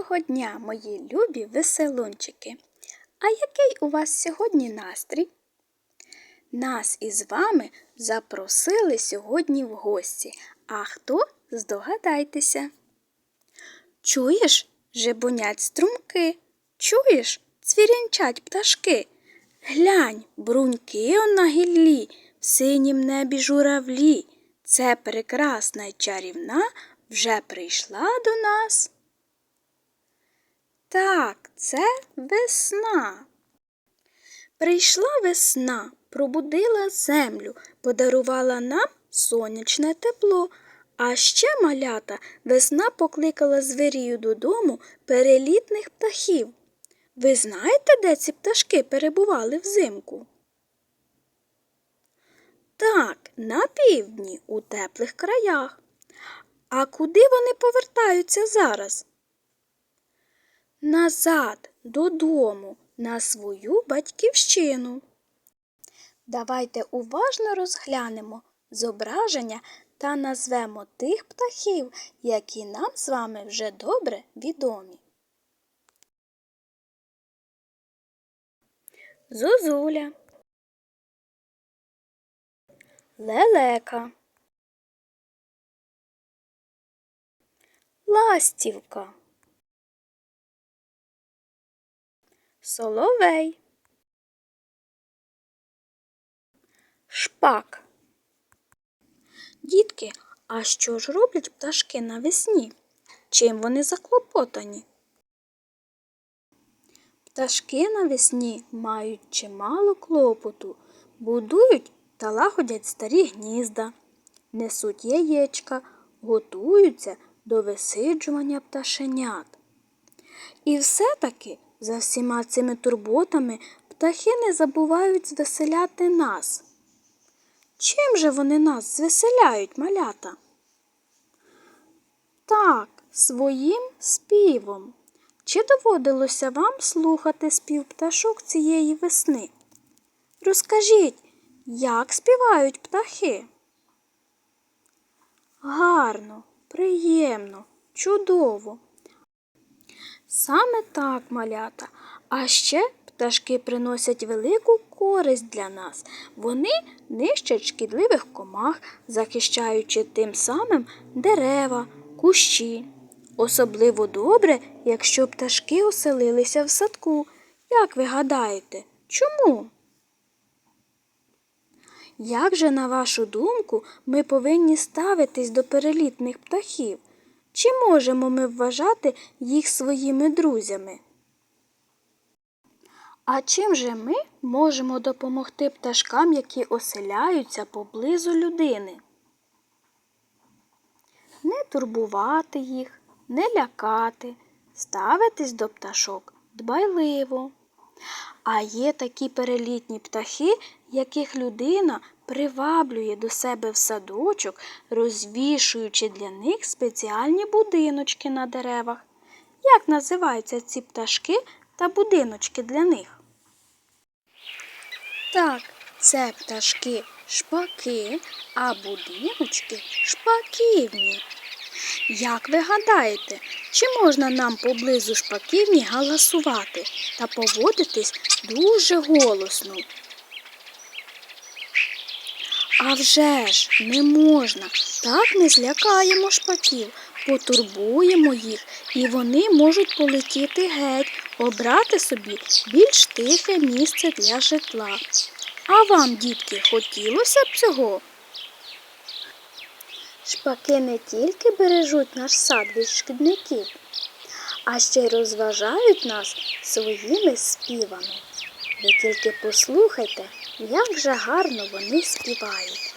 Доброго дня, мої любі веселунчики! А який у вас сьогодні настрій? Нас із вами запросили сьогодні в гості. А хто здогадайтеся? Чуєш, жебонять струмки, чуєш, цвірінчать пташки. Глянь, бруньки он на гіллі, в синім небі журавлі. Це прекрасна чарівна вже прийшла до нас. Так, це весна. Прийшла весна, пробудила землю, подарувала нам сонячне тепло. А ще малята весна покликала звірію додому перелітних птахів. Ви знаєте, де ці пташки перебували взимку? Так, на півдні, у теплих краях. А куди вони повертаються зараз? Назад, додому, на свою батьківщину. Давайте уважно розглянемо зображення та назвемо тих птахів, які нам з вами вже добре відомі. Зозуля, лелека, ластівка, соловей, шпак. Дітки, а що ж роблять пташки навесні? Чим вони заклопотані? Пташки навесні мають чимало клопоту, будують та лагодять старі гнізда, несуть яєчка, готуються до висиджування пташенят. І все-таки за всіма цими турботами птахи не забувають звеселяти нас. Чим же вони нас звеселяють, малята? Так, своїм співом. Чи доводилося вам слухати спів пташок цієї весни? Розкажіть, як співають птахи? Гарно, приємно, чудово. Саме так, малята. А ще пташки приносять велику користь для нас. Вони нищать шкідливих комах, захищаючи тим самим дерева, кущі. Особливо добре, якщо пташки оселилися в садку. Як ви гадаєте, чому? Як же, на вашу думку, ми повинні ставитись до перелітних птахів? Чи можемо ми вважати їх своїми друзями? А чим же ми можемо допомогти пташкам, які оселяються поблизу людини? Не турбувати їх, не лякати, ставитись до пташок дбайливо. А є такі перелітні птахи, яких людина приваблює до себе в садочок, розвішуючи для них спеціальні будиночки на деревах. Як називаються ці пташки та будиночки для них? Так, це пташки шпаки, а будиночки шпаківні. Як ви гадаєте, чи можна нам поблизу шпаківні галасувати та поводитись дуже голосно? А вже ж не можна, так не злякаємо шпаків, потурбуємо їх, і вони можуть полетіти геть, обрати собі більш тихе місце для житла. А вам, дітки, хотілося б цього? Шпаки не тільки бережуть наш сад від шкідників, а ще й розважають нас своїми співами. Ви тільки послухайте, як же гарно вони співають.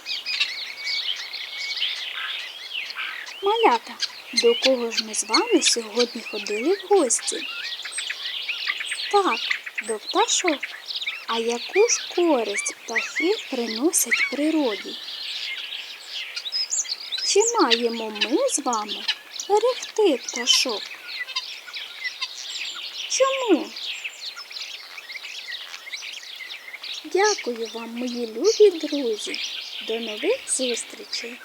Малята, до кого ж ми з вами сьогодні ходили в гості? Так, до пташок. А яку ж користь птахи приносять природі? Чи маємо ми з вами берегти пташок? Чому? Дякую вам, мої любі друзі. До нових зустрічей!